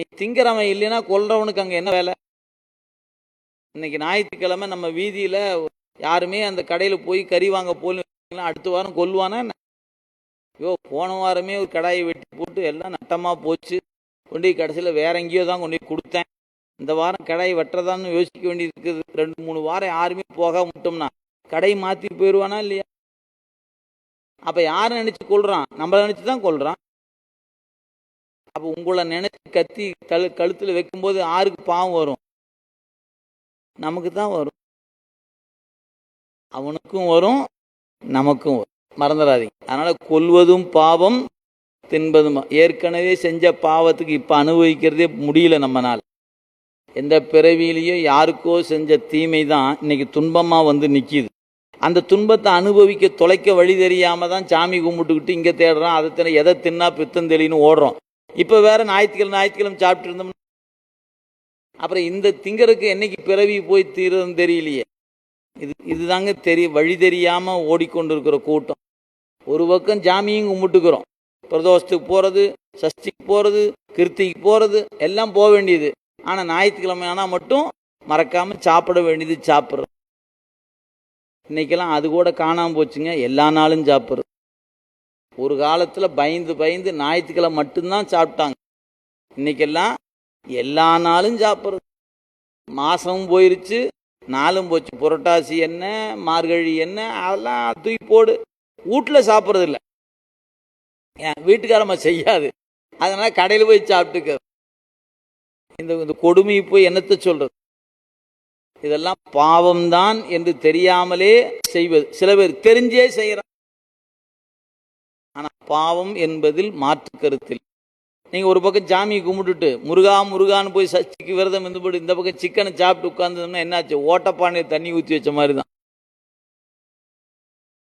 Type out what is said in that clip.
நீ திங்கிறவன் இல்லைன்னா கொல்றவனுக்கு அங்கே என்ன வேலை? இன்னைக்கு ஞாயிற்றுக்கிழமை நம்ம வீதியில யாருமே அந்த கடையில் போய் கறி வாங்க போகலாம் அடுத்த வாரம் கொல்லுவானா ஐயோ போன வாரமே ஒரு கடாயை வெட்டி போட்டு எல்லாம் நட்டமா போச்சு. கொண்டு போய் கடைசியில் வேற எங்கேயோ தான் கொண்டு போய் கொடுத்தேன். இந்த வாரம் கடாய் வெட்டுறதான்னு யோசிக்க வேண்டியது இருக்குது ரெண்டு மூணு வாரம் யாருமே போக விட்டோம்னா கடை மாற்றி போயிடுவானா இல்லையா? அப்போ யாரை நினச்சி கொள்றான் நம்மளை நினச்சி தான் கொள்றான் அப்போ உங்களை நினைச்சு கத்தி கழு கழுத்துல வைக்கும்போது யாருக்கு பாவம் வரும். நமக்கு தான் வரும். அவனுக்கும் வரும் நமக்கும் வரும். மறந்துடாதீங்க. அதனால கொல்வதும் பாவம் தின்பதும் ஏற்கனவே செஞ்ச பாவத்துக்கு இப்ப அனுபவிக்கிறதே முடியல நம்மனால. எந்த பிறவியிலையோ யாருக்கோ செஞ்ச தீமை தான் இன்னைக்கு துன்பமா வந்து நிக்குது. அந்த துன்பத்தை அனுபவிக்க தொலைக்க வழி தெரியாமல் தான் சாமி கும்பிட்டுக்கிட்டு இங்க தேடுறோம் அதை தின எதை தின்னா பித்தம் தெளின்னு ஓடுறோம். இப்போ வேற ஞாயிற்றுக்கிழமை ஞாயிற்றுக்கிழமை சாப்பிட்டு இருந்தோம் அப்புறம் இந்த திங்கருக்கு என்னைக்கு பிறவி போய் தீருதுன்னு தெரியலையே. இது இதுதாங்க தெரிய வழி தெரியாமல் ஓடிக்கொண்டிருக்கிற கூட்டம். ஒரு பக்கம் ஜாமியும் கும்பிட்டுக்கிறோம். பிரதோஷத்துக்கு போறது சஷ்டிக்கு போறது கிருத்திக்கு போறது எல்லாம் போக வேண்டியது. ஆனால் ஞாயிற்றுக்கிழமை ஆனால் மட்டும் மறக்காம சாப்பிட வேண்டியது சாப்பிட்றோம் இன்னைக்கெல்லாம் அது கூட காணாமல் போச்சுங்க. எல்லா நாளும் சாப்பிட்றோம் ஒரு காலத்துல பயந்து பயந்து ஞாயிற்றுக்கிழமை மட்டும்தான் சாப்பிட்டாங்க. இன்னைக்கெல்லாம் எல்லா நாளும் சாப்பிட்றது. மாசமும் போயிருச்சு நாளும் போச்சு. புரட்டாசி என்ன மார்கழி என்ன அதெல்லாம் தூக்கி போடு. வீட்டில் சாப்பிட்றது இல்லை ஏன் வீட்டுக்காரம்மா செய்யாது. அதனால கடையில் போய் சாப்பிட்டுக்க. இந்த இந்த கொடுமையை போய் என்னத்தை சொல்றது? இதெல்லாம் பாவம்தான் என்று தெரியாமலே செய்வது. சில பேர் தெரிஞ்சே செய்கிறான் ஆனால் பாவம் என்பதில் மாற்று கருத்தில் நீங்க ஒரு பக்கம் சாமியை கும்பிட்டுட்டு முருகா முருகான்னு போய் சச்சிக்கு விரதம் இருந்துபடி இந்த பக்கம் சிக்கனை சாப்பிட்டு உட்காந்துருந்தோம்னா என்னாச்சு? ஓட்டப்பானையை தண்ணி ஊற்றி வச்ச மாதிரி தான்.